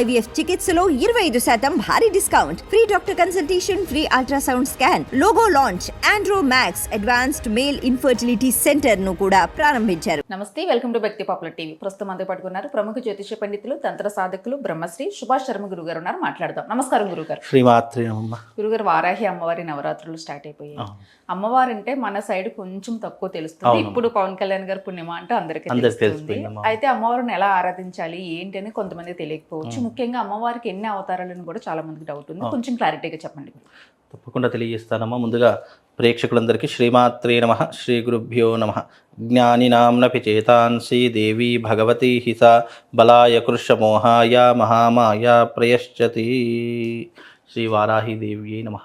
IVF చికిత్సలో ఇరవై ఐదు శాతం భారీ discount. Free doctor consultation free ultrasound scan. Logo launch Andro Max advanced male infertility సెంటర్ను కూడా ప్రారంభించారు. నమస్తే welcome to Bhakti popular TV. ప్రస్తుతం అంతా పట్టుకున్నారు ప్రముఖ జ్యోతిష పండితులు తంత్ర సాధకులు బ్రహ్మశ్రీ సుభాష్ శర్మ గురుగారు ఉన్నారు. మాట్లాడదాం. నమస్కారం గురుగారు. శ్రీమాత్రి గురుగారు వారాహి అమ్మవారి నవరాత్రులు స్టార్ట్ అయిపోయాయి. అమ్మవారు అంటే మన సైడ్ కొంచెం తక్కువ తెలుస్తుంది. ఇప్పుడు పవన్ కళ్యాణ్ గారు పుణ్యమా అంటే అందరికీ తెలుస్తుంది. అయితే అమ్మవారిని ఎలా ఆరాధించాలి ఏంటి అని కొంతమంది తెలియకపోవచ్చు. ముఖ్యంగా అమ్మవారికి ఎన్ని అవతారాలను కూడా చాలా మందికి డౌట్ ఉంది. కొంచెం క్లారిటీగా చెప్పండి. తప్పకుండా తెలియజేస్తానమ్మా. ముందుగా ప్రేక్షకులందరికీ శ్రీమాత్రే నమ. శ్రీ గురుభ్యో నమ. జ్ఞానినాంనపి చేతాంసి దేవి భగవతి హిస బలాయ కృషమోహాయ మహామాయ ప్రయశ్చతి. శ్రీ వారాహి దేవి నమ.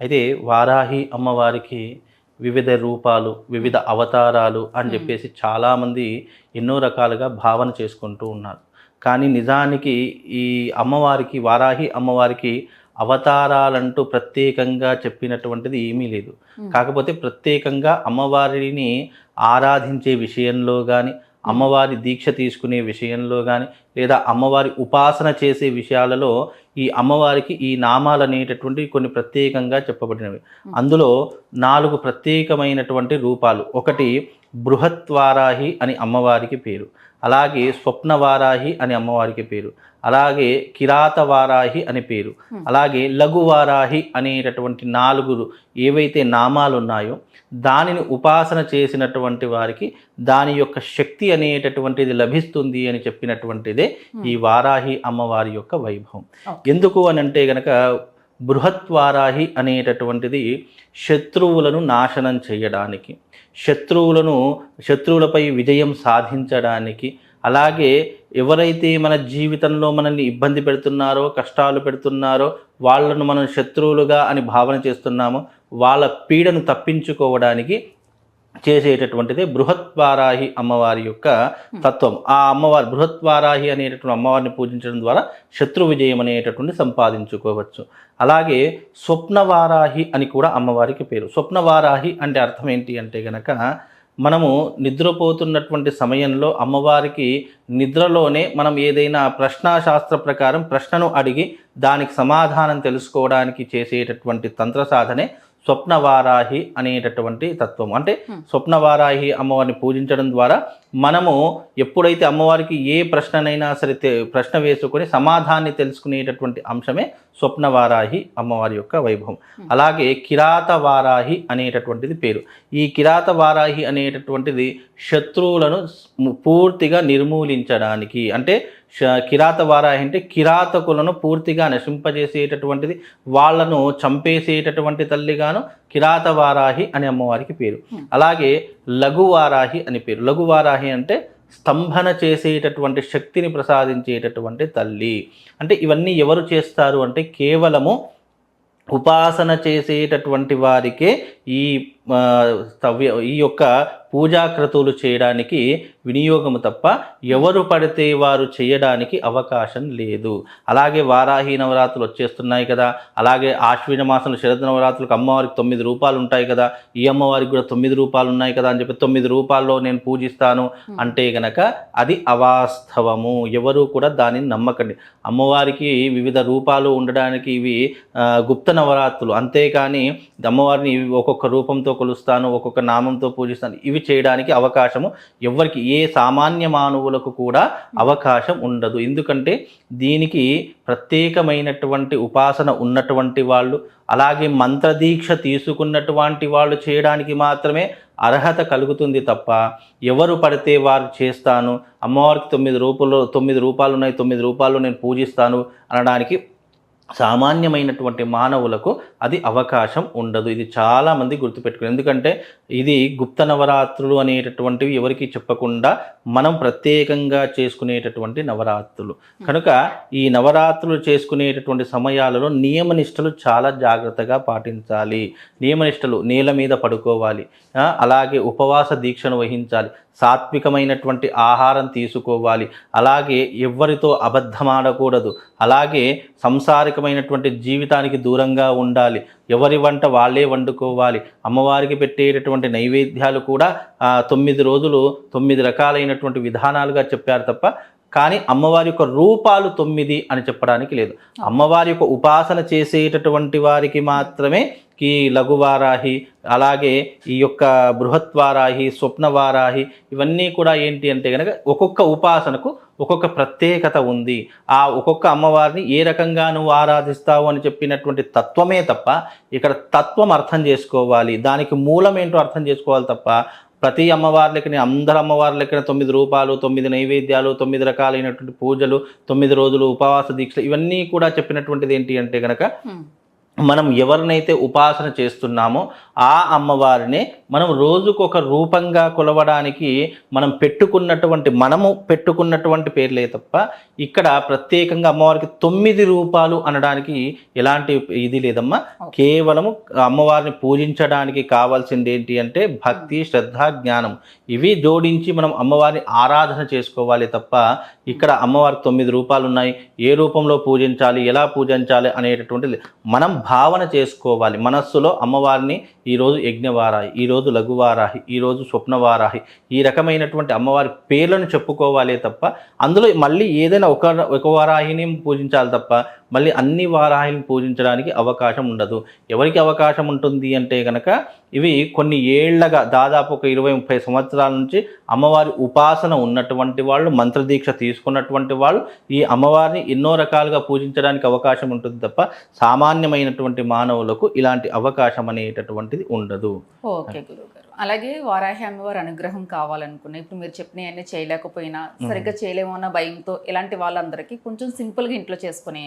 అయితే వారాహి అమ్మవారికి వివిధ రూపాలు వివిధ అవతారాలు అని చెప్పేసి చాలామంది ఎన్నో రకాలుగా భావన చేసుకుంటూ ఉన్నారు. కానీ నిజానికి ఈ అమ్మవారికి వారాహి అమ్మవారికి అవతారాలంటూ ప్రత్యేకంగా చెప్పినటువంటిది ఏమీ లేదు. కాకపోతే ప్రత్యేకంగా అమ్మవారిని ఆరాధించే విషయంలో కానీ అమ్మవారి దీక్ష తీసుకునే విషయంలో కానీ లేదా అమ్మవారి ఉపాసన చేసే విషయాలలో ఈ అమ్మవారికి ఈ నామాలు అనేటటువంటి కొన్ని ప్రత్యేకంగా చెప్పబడినవి. అందులో నాలుగు ప్రత్యేకమైనటువంటి రూపాలు. ఒకటి బృహత్వారాహి అని అమ్మవారికి పేరు. అలాగే స్వప్నవారాహి అని అమ్మవారికి పేరు. అలాగే కిరాతవారాహి అని పేరు. అలాగే లఘువారాహి అనేటటువంటి నాలుగు ఏవైతే నామాలు ఉన్నాయో దానిని ఉపాసన చేసినటువంటి వారికి దాని యొక్క శక్తి అనేటటువంటిది లభిస్తుంది అని చెప్పినటువంటిదే ఈ వారాహి అమ్మవారి యొక్క వైభవం. ఎందుకు అని అంటే గనక బృహత్వారాహి అనేటటువంటిది శత్రువులను నాశనం చేయడానికి శత్రువులను శత్రువులపై విజయం సాధించడానికి అలాగే ఎవరైతే మన జీవితంలో మనల్ని ఇబ్బంది పెడుతున్నారో కష్టాలు పెడుతున్నారో వాళ్ళను మనం శత్రువులుగా అని భావన చేస్తున్నామో వాళ్ళ పీడను తప్పించుకోవడానికి చేసేటటువంటిదే బృహత్వారాహి అమ్మవారి యొక్క తత్వం. ఆ అమ్మవారి బృహత్వారాహి అనేటటువంటి అమ్మవారిని పూజించడం ద్వారా శత్రు విజయం అనేటటువంటి సంపాదించుకోవచ్చు. అలాగే స్వప్నవారాహి అని కూడా అమ్మవారికి పేరు. స్వప్నవారాహి అంటే అర్థం ఏంటి అంటే గనక మనము నిద్రపోతున్నటువంటి సమయంలో అమ్మవారికి నిద్రలోనే మనం ఏదైనా ప్రశ్నాశాస్త్ర ప్రకారం ప్రశ్నను అడిగి దానికి సమాధానం తెలుసుకోవడానికి చేసేటటువంటి తంత్ర సాధనే స్వప్నవారాహి అనేటటువంటి తత్వం అంటే స్వప్నవారాహి అమ్మవారిని పూజించడం ద్వారా మనము ఎప్పుడైతే అమ్మవారికి ఏ ప్రశ్ననైనా సరే ప్రశ్న వేసుకొని సమాధానాన్ని తెలుసుకునేటటువంటి అంశమే స్వప్నవారాహి అమ్మవారి యొక్క వైభవం. అలాగే కిరాతవారాహి అనేటటువంటిది పేరు. ఈ కిరాతవారాహి అనేటటువంటిది శత్రువులను పూర్తిగా నిర్మూలించడానికి అంటే శ- కిరాతవారాహి అంటే కిరాతకులను పూర్తిగా నశింపజేసేటటువంటిది వాళ్ళను చంపేసేటటువంటి తల్లిగాను కిరాతవారాహి అనే అమ్మవారికి పేరు. అలాగే లఘువారాహి అని పేరు. లఘువారాహి అంటే స్తంభన చేసేటటువంటి శక్తిని ప్రసాదించేటటువంటి తల్లి. అంటే ఇవన్నీ ఎవరు చేస్తారు అంటే కేవలము ఉపాసన చేసేటటువంటి వారికే ఈ తవ్య ఈ యొక్క పూజాక్రతువులు చేయడానికి వినియోగము తప్ప ఎవరు పడితే వారు చేయడానికి అవకాశం లేదు. అలాగే వారాహి నవరాత్రులు వచ్చేస్తున్నాయి కదా. అలాగే ఆశ్విన మాసంలో శరద్ నవరాత్రులకు అమ్మవారికి తొమ్మిది రూపాలు ఉంటాయి కదా. ఈ అమ్మవారికి కూడా తొమ్మిది రూపాలు ఉన్నాయి కదా అని చెప్పి తొమ్మిది రూపాల్లో నేను పూజిస్తాను అంటే గనక అది అవాస్తవము. ఎవరు కూడా దానిని నమ్మకండి. అమ్మవారికి వివిధ రూపాలు ఉండడానికి ఇవి గుప్త నవరాత్రులు. అంతేకాని అమ్మవారిని ఒక్కొక్క రూపంతో కొలుస్తాను ఒక్కొక్క నామంతో పూజిస్తాను. ఇవి చేయడానికి అవకాశము ఎవరికి ఏ సామాన్య మానవులకు కూడా అవకాశం ఉండదు. ఎందుకంటే దీనికి ప్రత్యేకమైనటువంటి ఉపాసన ఉన్నటువంటి వాళ్ళు అలాగే మంత్రదీక్ష తీసుకున్నటువంటి వాళ్ళు చేయడానికి మాత్రమే అర్హత కలుగుతుంది తప్ప ఎవరు పడితే వారు చేస్తాను. అమ్మవారికి తొమ్మిది రూపాలు తొమ్మిది రూపాయలు ఉన్నాయి తొమ్మిది రూపాయలు నేను పూజిస్తాను అనడానికి సామాన్యమైనటువంటి మానవులకు అది అవకాశం ఉండదు. ఇది చాలామంది గుర్తుపెట్టుకుని ఎందుకంటే ఇది గుప్త నవరాత్రులు అనేటటువంటివి ఎవరికి చెప్పకుండా మనం ప్రత్యేకంగా చేసుకునేటటువంటి నవరాత్రులు. కనుక ఈ నవరాత్రులు చేసుకునేటటువంటి సమయాలలో నియమనిష్టలు చాలా జాగ్రత్తగా పాటించాలి. నియమనిష్టలు నేల మీద పడుకోవాలి. అలాగే ఉపవాస దీక్షను వహించాలి. సాత్వికమైనటువంటి ఆహారం తీసుకోవాలి. అలాగే ఎవ్వరితో అబద్ధమాడకూడదు. అలాగే సంసారిక రకమైనటువంటి జీవితానికి దూరంగా ఉండాలి. ఎవరి వంట వాళ్ళే వండుకోవాలి. అమ్మవారికి పెట్టేటటువంటి నైవేద్యాలు కూడా తొమ్మిది రోజులు తొమ్మిది రకాలైనటువంటి విధానాలుగా చెప్పారు తప్ప కానీ అమ్మవారి యొక్క రూపాలు తొమ్మిది అని చెప్పడానికి లేదు. అమ్మవారి యొక్క ఉపాసన చేసేటటువంటి వారికి మాత్రమే ఈ లఘువారాహి అలాగే ఈ యొక్క బృహత్వారాహి స్వప్నవారాహి ఇవన్నీ కూడా ఏంటి అంటే కనుక ఒక్కొక్క ఉపాసనకు ఒక్కొక్క ప్రత్యేకత ఉంది. ఆ ఒక్కొక్క అమ్మవారిని ఏ రకంగా నువ్వు ఆరాధిస్తావు అని చెప్పినటువంటి తత్వమే తప్ప ఇక్కడ తత్వం అర్థం చేసుకోవాలి దానికి మూలం ఏంటో అర్థం చేసుకోవాలి తప్ప ప్రతి అమ్మవారి లెక్కనే అందరు అమ్మవారి లెక్కన తొమ్మిది రూపాలు తొమ్మిది నైవేద్యాలు తొమ్మిది రకాలైనటువంటి పూజలు తొమ్మిది రోజులు ఉపవాస దీక్షలు ఇవన్నీ కూడా చెప్పినటువంటిది ఏంటి అంటే కనుక మనం ఎవరినైతే ఉపాసన చేస్తున్నామో ఆ అమ్మవారినే మనం రోజుకొక రూపంగా కొలవడానికి మనం పెట్టుకున్నటువంటి మనము పెట్టుకున్నటువంటి పేర్లే తప్ప ఇక్కడ ప్రత్యేకంగా అమ్మవారికి తొమ్మిది రూపాలు అనడానికి ఎలాంటి ఇది లేదమ్మా. కేవలము అమ్మవారిని పూజించడానికి కావాల్సింది ఏంటి అంటే భక్తి శ్రద్ధ జ్ఞానం. ఇవి జోడించి మనం అమ్మవారిని ఆరాధన చేసుకోవాలి తప్ప ఇక్కడ అమ్మవారి తొమ్మిది రూపాలు ఉన్నాయి ఏ రూపంలో పూజించాలి ఎలా పూజించాలి అనేటటువంటిది మనం భావన చేసుకోవాలి. మనస్సులో అమ్మవారిని ఈరోజు యజ్ఞవారాహి ఈరోజు లఘువారాహి ఈరోజు స్వప్నవారాహి ఈ రకమైనటువంటి అమ్మవారి పేర్లను చెప్పుకోవాలి తప్ప అందులో మళ్ళీ ఏదైనా ఒక ఒక వారాహిని పూజించాలి తప్ప మళ్ళీ అన్ని వారాహిని పూజించడానికి అవకాశం ఉండదు. ఎవరికి అవకాశం ఉంటుంది అంటే కనుక ఇవి కొన్ని ఏళ్ళగా దాదాపు ఒక ఇరవై ముప్పై సంవత్సరాల నుంచి అమ్మవారి ఉపాసన ఉన్నటువంటి వాళ్ళు మంత్రదీక్ష తీసుకున్నటువంటి వాళ్ళు ఈ అమ్మవారిని ఎన్నో రకాలుగా పూజించడానికి అవకాశం ఉంటుంది తప్ప సామాన్యమైనటువంటి మానవులకు ఇలాంటి అవకాశం అనేటటువంటిది ఉండదు. ఓకే అలాగే వారాహి అమ్మవారి అనుగ్రహం కావాలనుకున్నా ఇప్పుడు మీరు చెప్పినవన్నీ చేయలేకపోయినా సరిగ్గా చేయలేమో అన్న భయంతో ఇలాంటి వాళ్ళందరికీ కొంచెం simple గా ఇంట్లో చేసుకునే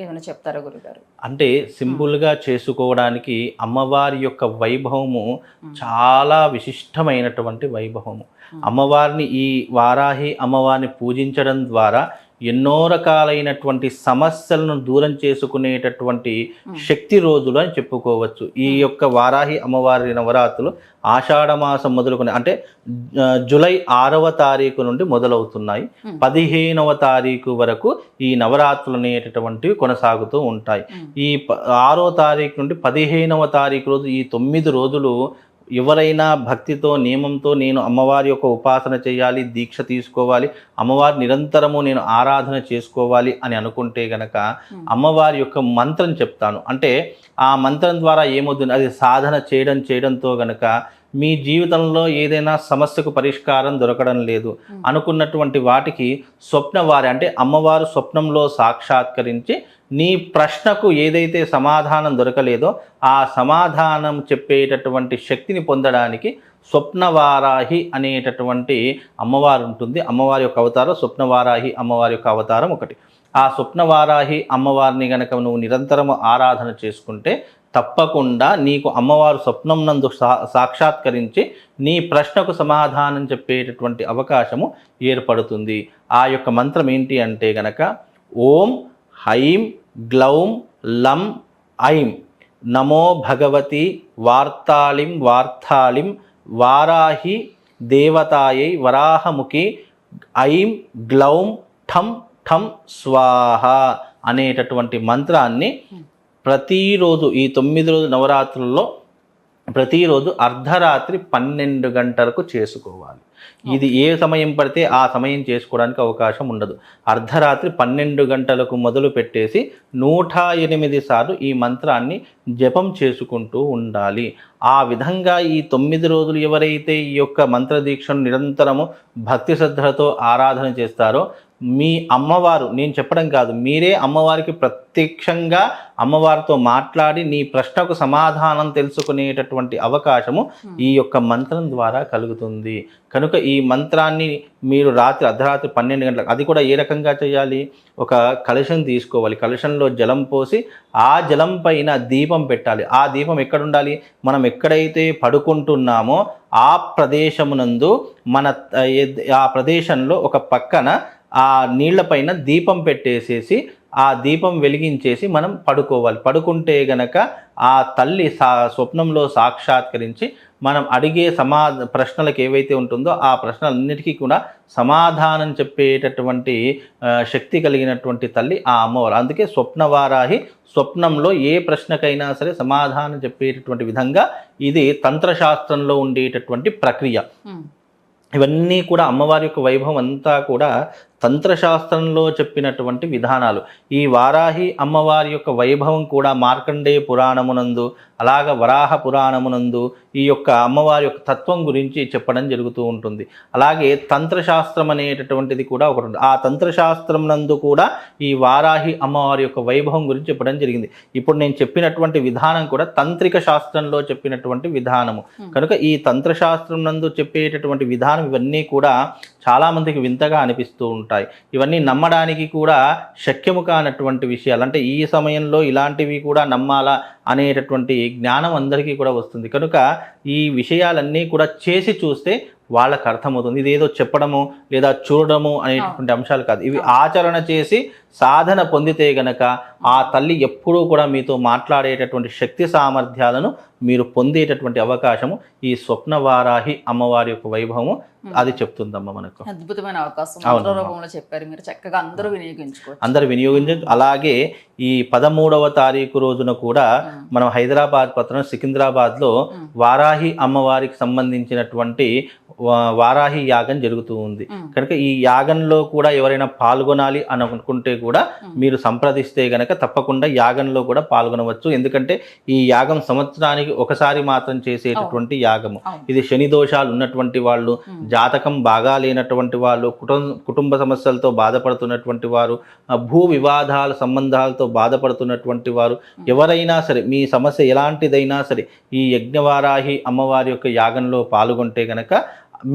ఏమైనా చెప్తారా గురుగారు? అంటే సింపుల్గా చేసుకోవడానికి అమ్మవారి యొక్క వైభవము చాలా విశిష్టమైనటువంటి వైభవము. అమ్మవారిని ఈ వారాహి అమ్మవారిని పూజించడం ద్వారా ఎన్నో రకాలైనటువంటి సమస్యలను దూరం చేసుకునేటటువంటి శక్తి రోజులు అని చెప్పుకోవచ్చు. ఈ యొక్క వారాహి అమ్మవారి నవరాత్రులు ఆషాఢ మాసం మొదలుకొని అంటే జూలై ఆరవ తారీఖు నుండి మొదలవుతున్నాయి. పదిహేనవ తారీఖు వరకు ఈ నవరాత్రులు అనేటటువంటివి కొనసాగుతూ ఉంటాయి. ఈ ఆరో తారీఖు నుండి పదిహేనవ తారీఖు రోజు ఈ తొమ్మిది రోజులు ఎవరైనా భక్తితో నియమంతో నేను అమ్మవారి యొక్క ఉపాసన చేయాలి దీక్ష తీసుకోవాలి అమ్మవారి నిరంతరము నేను ఆరాధన చేసుకోవాలి అని అనుకుంటే గనక. అమ్మవారి యొక్క మంత్రం చెప్తాను అంటే ఆ మంత్రం ద్వారా ఏమవుతుంది అది సాధన చేయడం చేయడంతో గనక మీ జీవితంలో ఏదైనా సమస్యకు పరిష్కారం దొరకడం లేదు. అనుకున్నటువంటి వాటికి స్వప్నవారి అంటే అమ్మవారు స్వప్నంలో సాక్షాత్కరించి నీ ప్రశ్నకు ఏదైతే సమాధానం దొరకలేదో ఆ సమాధానం చెప్పేటటువంటి శక్తిని పొందడానికి స్వప్నవారాహి అనేటటువంటి అమ్మవారు ఉంటుంది. అమ్మవారి యొక్క అవతారం స్వప్నవారాహి అమ్మవారి యొక్క అవతారం ఒకటి. ఆ స్వప్నవారాహి అమ్మవారిని గనక నువ్వు నిరంతరము ఆరాధన చేసుకుంటే తప్పకుండా నీకు అమ్మవారు స్వప్నం నందు సా- సాక్షాత్కరించి నీ ప్రశ్నకు సమాధానం చెప్పేటటువంటి అవకాశము ఏర్పడుతుంది. ఆ యొక్క మంత్రం ఏంటి అంటే గనక ఓం హైం గ్లౌం లం ఐం. నమో భగవతి వార్తాళిం వార్తాళిం వారాహి దేవతాయై వరాహముఖి ఐం గ్లౌం ఠం ఠం స్వాహ అనేటటువంటి మంత్రాన్ని ప్రతిరోజు ఈ తొమ్మిది రోజు నవరాత్రుల్లో ప్రతిరోజు అర్ధరాత్రి పన్నెండు గంటలకు చేసుకోవాలి. ఇది ఏ సమయం పడితే ఆ సమయం చేసుకోవడానికి అవకాశం ఉండదు. అర్ధరాత్రి పన్నెండు గంటలకు మొదలు పెట్టేసి నూట ఎనిమిది సార్లు ఈ మంత్రాన్ని జపం చేసుకుంటూ ఉండాలి. ఆ విధంగా ఈ తొమ్మిది రోజులు ఎవరైతే ఈ యొక్క మంత్రదీక్షను నిరంతరము భక్తి శ్రద్ధలతో ఆరాధన చేస్తారో మీ అమ్మవారు నేను చెప్పడం కాదు మీరే అమ్మవారికి ప్రత్యక్షంగా అమ్మవారితో మాట్లాడి నీ ప్రశ్నకు సమాధానం తెలుసుకునేటటువంటి అవకాశము ఈ యొక్క మంత్రం ద్వారా కలుగుతుంది. కనుక ఈ మంత్రాన్ని మీరు రాత్రి అర్ధరాత్రి పన్నెండు గంటలకు అది కూడా ఏ రకంగా చేయాలి? ఒక కలశం తీసుకోవాలి. కలశంలో జలం పోసి ఆ జలం పైన దీపం పెట్టాలి. ఆ దీపం ఎక్కడ ఉండాలి మనం ఎక్కడైతే పడుకుంటున్నామో ఆ ప్రదేశమునందు మన ఆ ప్రదేశంలో ఒక పక్కన ఆ నీళ్ళపైన దీపం పెట్టేసేసి ఆ దీపం వెలిగించేసి మనం పడుకోవాలి. పడుకుంటే గనక ఆ తల్లి సా స్వప్నంలో సాక్షాత్కరించి మనం అడిగే సమా ప్రశ్నలకు ఏవైతే ఉంటుందో ఆ ప్రశ్నలన్నిటికీ కూడా సమాధానం చెప్పేటటువంటి శక్తి కలిగినటువంటి తల్లి ఆ అమ్మవారు. అందుకే స్వప్నవారాహి స్వప్నంలో ఏ ప్రశ్నకైనా సరే సమాధానం చెప్పేటటువంటి విధంగా ఇది తంత్రశాస్త్రంలో ఉండేటటువంటి ప్రక్రియ. ఇవన్నీ కూడా అమ్మవారి యొక్క వైభవం అంతా కూడా తంత్రశాస్త్రంలో చెప్పినటువంటి విధానాలు. ఈ వారాహి అమ్మవారి యొక్క వైభవం కూడా మార్కండేయ పురాణమునందు అలాగ వరాహ పురాణమునందు ఈ యొక్క అమ్మవారి యొక్క తత్వం గురించి చెప్పడం జరుగుతూ ఉంటుంది. అలాగే తంత్రశాస్త్రం అనేటటువంటిది కూడా ఒకటి ఆ తంత్రశాస్త్రం నందు కూడా ఈ వారాహి అమ్మవారి యొక్క వైభవం గురించి చెప్పడం జరిగింది. ఇప్పుడు నేను చెప్పినటువంటి విధానం కూడా తంత్రిక శాస్త్రంలో చెప్పినటువంటి విధానము. కనుక ఈ తంత్రశాస్త్రం నందు చెప్పేటటువంటి విధానం ఇవన్నీ కూడా చాలామందికి వింతగా అనిపిస్తూ ఉంటాయి. ఇవన్నీ నమ్మడానికి కూడా శక్యము కానటువంటి విషయాలు. అంటే ఈ సమయంలో ఇలాంటివి కూడా నమ్మాలా అనేటటువంటి జ్ఞానం అందరికీ కూడా వస్తుంది. కనుక ఈ విషయాలన్నీ కూడా చేసి చూస్తే వాళ్ళకి అర్థమవుతుంది. ఇది ఏదో చెప్పడము లేదా చూడడము అనేటటువంటి అంశాలు కాదు. ఇవి ఆచరణ చేసి సాధన పొందితే గనక ఆ తల్లి ఎప్పుడూ కూడా మీతో మాట్లాడేటటువంటి శక్తి సామర్థ్యాలను మీరు పొందేటటువంటి అవకాశము ఈ స్వప్నవారాహి అమ్మవారి యొక్క వైభవము. అది చెప్తుందమ్మ మనకు. అద్భుతమైన అవకాశం. రూపంలో చెప్పారు మీరు. చక్కగా అందరూ వినియోగించుకోవచ్చు. అందరు వినియోగించ అలాగే ఈ పదమూడవ తారీఖు రోజున కూడా మనం హైదరాబాద్ పత్రం సికింద్రాబాద్లో వారాహి అమ్మవారికి సంబంధించినటువంటి వారాహి యాగం జరుగుతూ ఉంది. కనుక ఈ యాగంలో కూడా ఎవరైనా పాల్గొనాలి అని అనుకుంటే కూడా మీరు సంప్రదిస్తే గనక తప్పకుండా యాగంలో కూడా పాల్గొనవచ్చు. ఎందుకంటే ఈ యాగం సంవత్సరానికి ఒకసారి మాత్రం చేసేటటువంటి యాగము. ఇది శని దోషాలు ఉన్నటువంటి వాళ్ళు జాతకం బాగా లేనటువంటి వాళ్ళు కుటుంబ కుటుంబ సమస్యలతో బాధపడుతున్నటువంటి వారు భూ వివాదాల సంబంధాలతో బాధపడుతున్నటువంటి వారు ఎవరైనా సరే మీ సమస్య ఎలాంటిదైనా సరే ఈ యజ్ఞవారాహి అమ్మవారి యొక్క యాగంలో పాల్గొంటే గనక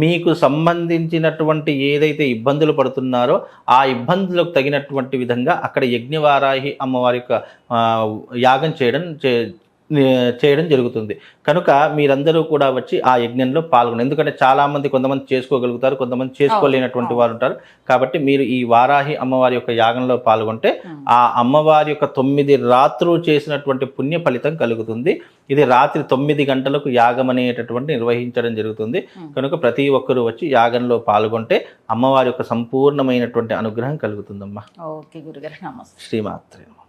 మీకు సంబంధించినటువంటి ఏదైతే ఇబ్బందులు పడుతున్నారో ఆ ఇబ్బందులకు తగినటువంటి విధంగా అక్కడ యజ్ఞవారాహి అమ్మవారి యొక్క యాగం చేయడం చే చేయడం జరుగుతుంది. కనుక మీరందరూ కూడా వచ్చి ఆ యజ్ఞంలో పాల్గొనండి. ఎందుకంటే చాలామంది కొంతమంది చేసుకోగలుగుతారు కొంతమంది చేసుకోలేనటువంటి వారు ఉంటారు. కాబట్టి మీరు ఈ వారాహి అమ్మవారి యొక్క యాగంలో పాల్గొంటే ఆ అమ్మవారి యొక్క తొమ్మిది రాత్రులు చేసినటువంటి పుణ్య ఫలితం కలుగుతుంది. ఇది రాత్రి తొమ్మిది గంటలకు యాగం అనేటటువంటి నిర్వహించడం జరుగుతుంది. కనుక ప్రతి ఒక్కరూ వచ్చి యాగంలో పాల్గొంటే అమ్మవారి యొక్క సంపూర్ణమైనటువంటి అనుగ్రహం కలుగుతుందమ్మా. ఓకే గురుగారు నమస్తే. శ్రీమాత్రే.